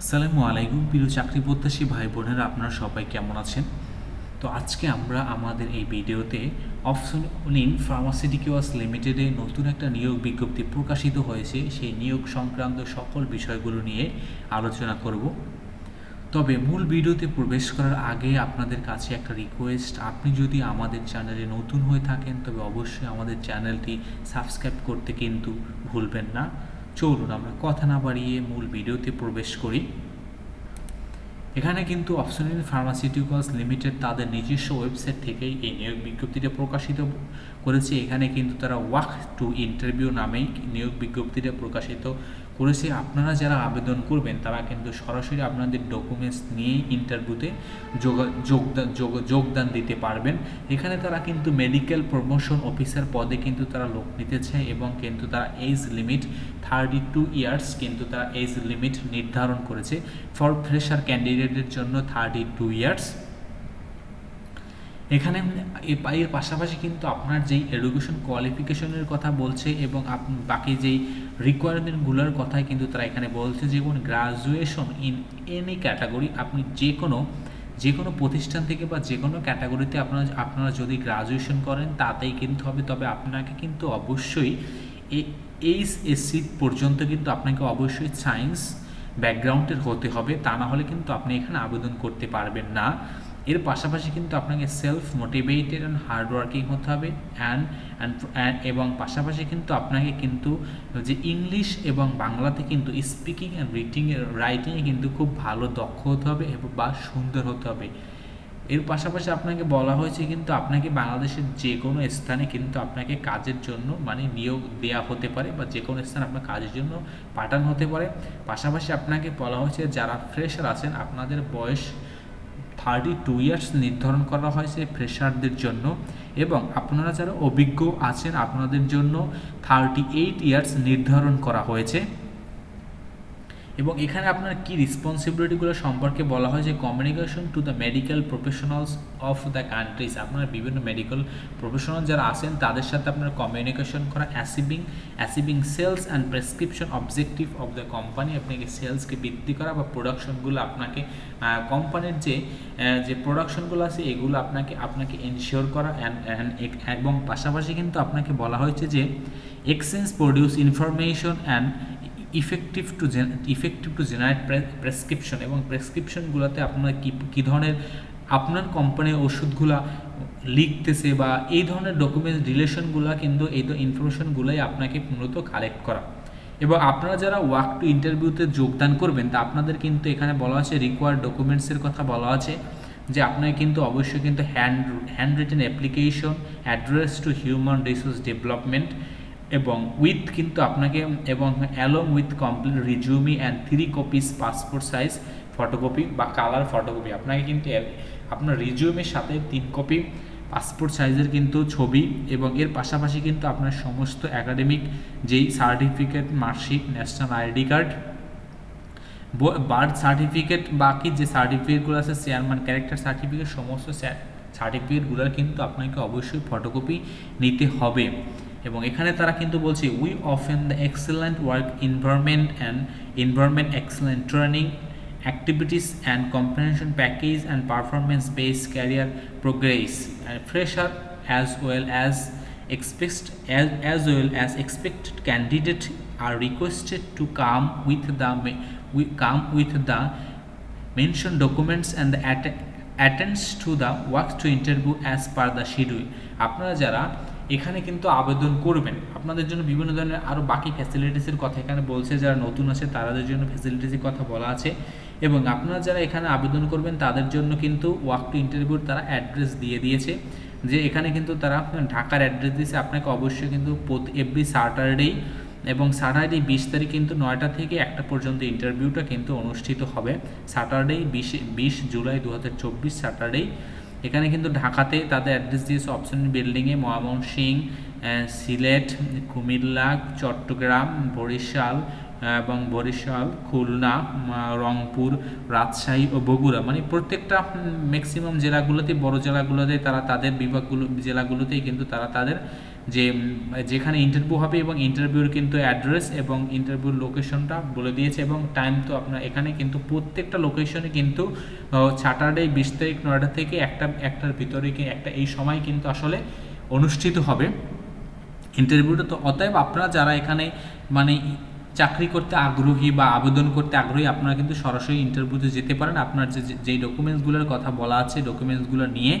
আসসালামু আলাইকুম, প্রিয় চাকরি প্রত্যাশী ভাই বোনেরা আপনারা সবাই কেমন আছেন? তো আজকে আমরা আমাদের এই ভিডিওতে অফসলিন ফার্মাসিউটিক্যালস লিমিটেডে নতুন একটা নিয়োগ বিজ্ঞপ্তি প্রকাশিত হয়েছে। সেই নিয়োগ সংক্রান্ত সকল বিষয়গুলো নিয়ে আলোচনা করব। তবে মূল ভিডিওতে প্রবেশ করার আগে আপনাদের কাছে একটা রিকোয়েস্ট আপনি যদি আমাদের চ্যানেলে নতুন হয়ে থাকেন, তবে অবশ্যই আমাদের চ্যানেলটি সাবস্ক্রাইব করতে কিন্তু ভুলবেন না। চলুন আমরা কথা না বাড়িয়ে মূল ভিডিওতে প্রবেশ করি। এখানে কিন্তু অপশনাল ফার্মাসিউটিক্যালস লিমিটেড তাদের নিজস্ব ওয়েবসাইট থেকেই এই নিয়োগ বিজ্ঞপ্তিটা প্রকাশিত করেছে। এখানে কিন্তু তারা ওয়াক টু ইন্টারভিউ নামেই নিয়োগ বিজ্ঞপ্তিটা প্রকাশিত করেছে। আপনারা যারা আবেদন করবেন, তারা কিন্তু সরাসরি আপনাদের ডকুমেন্টস নিয়েই ইন্টারভিউতে যোগদান যোগদান দিতে পারবেন। এখানে তারা কিন্তু মেডিকেল প্রমোশন অফিসার পদে কিন্তু তারা লোক নিতে চায় এবং কিন্তু তারা age limit thirty two years কিন্তু তারা এজ লিমিট নির্ধারণ করেছে। ফর ফ্রেশার ক্যান্ডিডেটের জন্য থার্টি টু ইয়ার্স এখানে এর পাশাপাশি কিন্তু আপনার যেই এডুকেশন কোয়ালিফিকেশনের কথা বলছে এবং বাকি যেই রিকোয়ারমেন্টগুলোর কথাই কিন্তু তারা এখানে বলছে যে কোন গ্রাজুয়েশন ইন এনি ক্যাটাগরি আপনি যে কোনো যে কোনো প্রতিষ্ঠান থেকে বা যে কোনো ক্যাটাগরিতে আপনারা আপনারা যদি গ্রাজুয়েশন করেন তাতেই কিন্তু হবে। তবে আপনাকে কিন্তু অবশ্যই এইচ এসসি পর্যন্ত কিন্তু আপনাকে অবশ্যই সায়েন্স ব্যাকগ্রাউন্ডের হতে হবে, তা না হলে কিন্তু আপনি এখানে আবেদন করতে পারবেন না। এর পাশাপাশি কিন্তু আপনাকে সেলফ মোটিভেটেড অ্যান্ড হার্ডওয়ার্কিং হতে হবে অ্যান্ড অ্যান্ড এবং পাশাপাশি কিন্তু আপনাকে কিন্তু যে ইংলিশ এবং বাংলাতে কিন্তু স্পিকিং অ্যান্ড রিডিং রাইটিংয়ে কিন্তু খুব ভালো দক্ষ হতে হবে বা সুন্দর হতে হবে। এর পাশাপাশি আপনাকে বলা হয়েছে কিন্তু আপনাকে বাংলাদেশের যে কোনো স্থানে কিন্তু আপনাকে কাজের জন্য মানে নিয়োগ দেওয়া হতে পারে বা যে কোনো স্থানে আপনার কাজের জন্য পাঠানো হতে পারে। পাশাপাশি আপনাকে বলা হয়েছে যারা ফ্রেশার আছেন, আপনাদের বয়স থার্টি টু ইয়ার্স নির্ধারণ করা হয়েছে ফ্রেশারদের জন্য এবং আপনারা যারা অভিজ্ঞ আছেন, আপনাদের জন্য থার্টি এইট ইয়ার্স নির্ধারণ করা হয়েছে। এবং এখানে আপনার কি রেসপন্সিবিলিটিগুলো সম্পর্কে বলা হয় যে communication to the medical professionals of the countries আপনার বিভিন্ন মেডিকেল প্রফেশনাল যারা আছেন, তাদের সাথে আপনার কমিউনিকেশন করা achieving achieving sales and prescription objective of the company আপনাকে সেলসকে বৃদ্ধি করা বা প্রোডাকশনগুলো আপনাকে কোম্পানির যে যে প্রোডাকশনগুলো আছে, এগুলো আপনাকে আপনাকে এনশিওর করা এবং পাশাপাশি কিন্তু আপনাকে বলা হয়েছে যে exchange produce information and effective to effective to generate prescription এবং প্রেসক্রিপশনগুলোতে আপনার কী কী ধরনের আপনার কোম্পানির ওষুধগুলা লিখতেছে বা এই ধরনের ডকুমেন্টস রিলেশনগুলো কিন্তু এই ইনফরমেশনগুলোই আপনাকে মূলত কালেক্ট করা। এবং আপনারা যারা ওয়ার্ক টু ইন্টারভিউতে যোগদান করবেন, তা আপনাদের কিন্তু এখানে বলা আছে রিকোয়ার্ড ডকুমেন্টসের কথা বলা আছে, যে আপনাকে কিন্তু অবশ্যই কিন্তু hand hand written application address to human resource development এবং উইথ কিন্তু আপনাকে এবং along with complete resume and three copies passport size photocopy বা কালার ফটোকপি আপনাকে কিন্তু আপনার রিজুমের সাথে তিন কপি পাসপোর্ট সাইজের কিন্তু ছবি এবং এর পাশাপাশি কিন্তু আপনার সমস্ত একাডেমিক যেই certificate marksheet national ID card birth certificate বাকি যে সার্টিফিকেটগুলো আছে চেয়ারম্যান ক্যারেক্টার সার্টিফিকেট সমস্ত সার্টিফিকেটগুলোর কিন্তু আপনাকে অবশ্যই ফটোকপি নিতে হবে। এবং এখানে তারা কিন্তু বলছে we offer the excellent work environment and environment excellent training activities and compensation package and performance base career progress and fresher as well as expect as well as expected candidate are requested to come with the come with the mention documents and attends to the work to interview as per the schedule আপনারা যারা এখানে কিন্তু আবেদন করবেন। আপনাদের জন্য বিভিন্ন ধরনের আরও বাকি ফ্যাসিলিটিসের কথা এখানে বলছে, যারা নতুন আছে তাদের জন্য ফ্যাসিলিটিসের কথা বলা আছে। এবং আপনারা যারা এখানে আবেদন করবেন, তাদের জন্য কিন্তু ওয়ার্ক টু ইন্টারভিউর তারা অ্যাড্রেস দিয়ে দিয়েছে। যে এখানে কিন্তু তারা ঢাকার অ্যাড্রেস দিয়েছে। আপনাকে অবশ্যই কিন্তু এভরি স্যাটারডেই এবং স্যাটারডে বিশ তারিখ কিন্তু নয়টা থেকে একটা পর্যন্ত ইন্টারভিউটা কিন্তু অনুষ্ঠিত হবে। স্যাটারডে বিশ বিশ জুলাই দু হাজার চব্বিশ স্যাটারডেই এখানে কিন্তু ঢাকাতে তাদের অ্যাড্রেস দিয়েছে অপশন বিল্ডিংয়ে ময়মনসিং সিলেট, কুমিল্লা, চট্টগ্রাম, বরিশাল এবং বরিশাল, খুলনা রংপুর, রাজশাহী ও বগুড়া। মানে প্রত্যেকটা ম্যাক্সিমাম জেলাগুলোতে বড় জেলাগুলোতে তারা তাদের বিভাগগুলো, জেলাগুলোতেই কিন্তু তারা তাদের যে, যেখানে ইন্টারভিউ হবে এবং ইন্টারভিউর কিন্তু অ্যাড্রেস এবং ইন্টারভিউর লোকেশনটা বলে দিয়েছে এবং টাইম তো আপনার এখানে কিন্তু প্রত্যেকটা লোকেশনে কিন্তু স্যাটারডে বিশ তারিখ নয়টা থেকে একটা, একটার ভিতরে একটা, এই সময় কিন্তু আসলে অনুষ্ঠিত হবে। ইন্টারভিউটা তো অতএব আপনারা যারা এখানে মানে চাকরি করতে আগ্রহী বা আবেদন করতে আগ্রহী, আপনারা কিন্তু সরাসরি ইন্টারভিউতে যেতে পারেন। আপনার যে- যেই ডকুমেন্টসগুলোর কথা বলা আছে ডকুমেন্টসগুলো নিয়ে